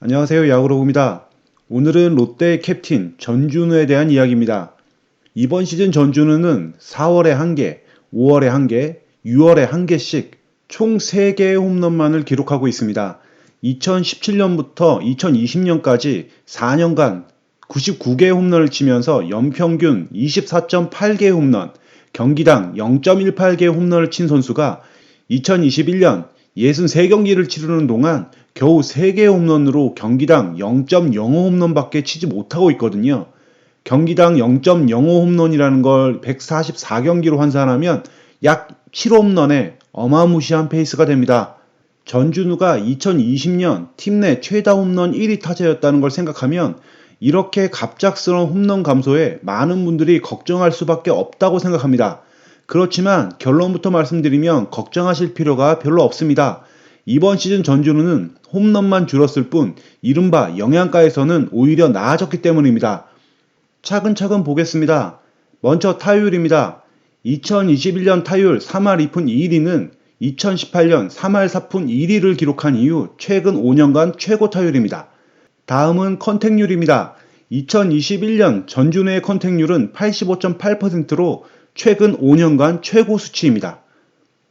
안녕하세요. 야구로입니다. 오늘은 롯데 캡틴 전준우에 대한 이야기입니다. 이번 시즌 전준우는 4월에 1개, 5월에 1개, 6월에 1개씩 총 3개의 홈런만을 기록하고 있습니다. 2017년부터 2020년까지 4년간 99개의 홈런을 치면서 연평균 24.8개의 홈런, 경기당 0.18개의 홈런을 친 선수가 2021년 63경기를 치르는 동안 겨우 3개의 홈런으로 경기당 0.05 홈런밖에 치지 못하고 있거든요. 경기당 0.05 홈런이라는 걸 144경기로 환산하면 약 7홈런에 어마무시한 페이스가 됩니다. 전준우가 2020년 팀 내 최다 홈런 1위 타자였다는 걸 생각하면 이렇게 갑작스러운 홈런 감소에 많은 분들이 걱정할 수밖에 없다고 생각합니다. 그렇지만 결론부터 말씀드리면 걱정하실 필요가 별로 없습니다. 이번 시즌 전준우는 홈런만 줄었을 뿐 이른바 영양가에서는 오히려 나아졌기 때문입니다. 차근차근 보겠습니다. 먼저 타율입니다. 2021년 타율 3할 2푼 2리는 2018년 3할 4푼 1리를 기록한 이후 최근 5년간 최고 타율입니다. 다음은 컨택률입니다. 2021년 전준우의 컨택률은 85.8%로 최근 5년간 최고 수치입니다.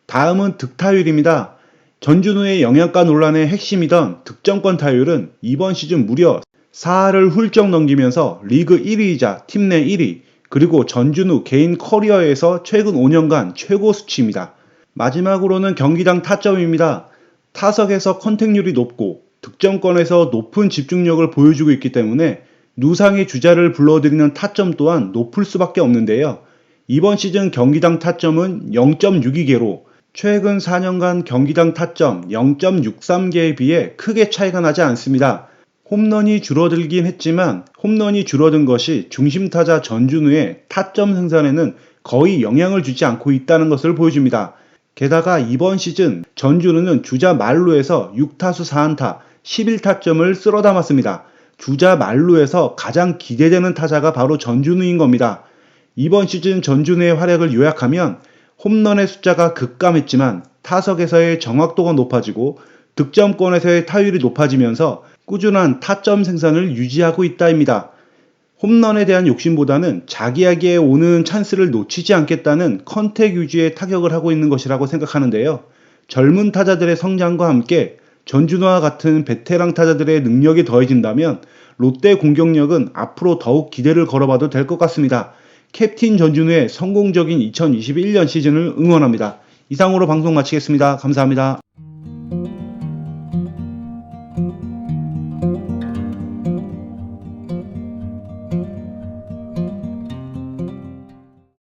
다음은 득타율입니다. 전준우의 영양가 논란의 핵심이던 득점권 타율은 이번 시즌 무려 4할을 훌쩍 넘기면서 리그 1위이자 팀 내 1위, 그리고 전준우 개인 커리어에서 최근 5년간 최고 수치입니다. 마지막으로는 경기당 타점입니다. 타석에서 컨택률이 높고 득점권에서 높은 집중력을 보여주고 있기 때문에 누상의 주자를 불러들이는 타점 또한 높을 수밖에 없는데요. 이번 시즌 경기당 타점은 0.62개로 최근 4년간 경기당 타점 0.63개에 비해 크게 차이가 나지 않습니다. 홈런이 줄어들긴 했지만 홈런이 줄어든 것이 중심 타자 전준우의 타점 생산에는 거의 영향을 주지 않고 있다는 것을 보여줍니다. 게다가 이번 시즌 전준우는 주자 말루에서 6타수 4안타 11타점을 쓸어 담았습니다. 주자 말루에서 가장 기대되는 타자가 바로 전준우인 겁니다. 이번 시즌 전준우의 활약을 요약하면 홈런의 숫자가 급감했지만 타석에서의 정확도가 높아지고 득점권에서의 타율이 높아지면서 꾸준한 타점 생산을 유지하고 있다입니다. 홈런에 대한 욕심보다는 자기에게 오는 찬스를 놓치지 않겠다는 컨택 유지에 타격을 하고 있는 것이라고 생각하는데요. 젊은 타자들의 성장과 함께 전준호와 같은 베테랑 타자들의 능력이 더해진다면 롯데 공격력은 앞으로 더욱 기대를 걸어봐도 될 것 같습니다. 캡틴 전준우의 성공적인 2021년 시즌을 응원합니다. 이상으로 방송 마치겠습니다. 감사합니다.